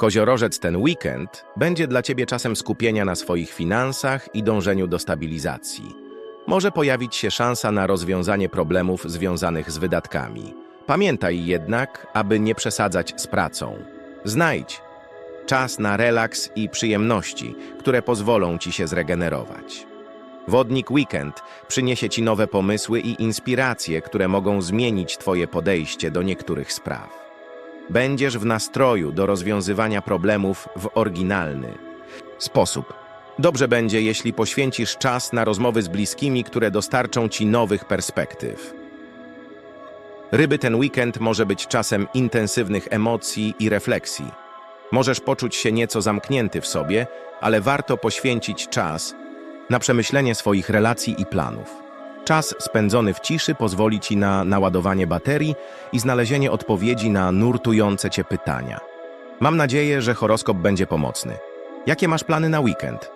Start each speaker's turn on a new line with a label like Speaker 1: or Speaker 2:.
Speaker 1: Koziorożec ten weekend będzie dla Ciebie czasem skupienia na swoich finansach i dążeniu do stabilizacji. Może pojawić się szansa na rozwiązanie problemów związanych z wydatkami. Pamiętaj jednak, aby nie przesadzać z pracą. Znajdź czas na relaks i przyjemności, które pozwolą Ci się zregenerować. Wodnik Weekend przyniesie Ci nowe pomysły i inspiracje, które mogą zmienić Twoje podejście do niektórych spraw. Będziesz w nastroju do rozwiązywania problemów w oryginalny sposób. Dobrze będzie, jeśli poświęcisz czas na rozmowy z bliskimi, które dostarczą Ci nowych perspektyw. Ryby ten weekend może być czasem intensywnych emocji i refleksji. Możesz poczuć się nieco zamknięty w sobie, ale warto poświęcić czas na przemyślenie swoich relacji i planów. Czas spędzony w ciszy pozwoli Ci na naładowanie baterii i znalezienie odpowiedzi na nurtujące Cię pytania. Mam nadzieję, że horoskop będzie pomocny. Jakie masz plany na weekend?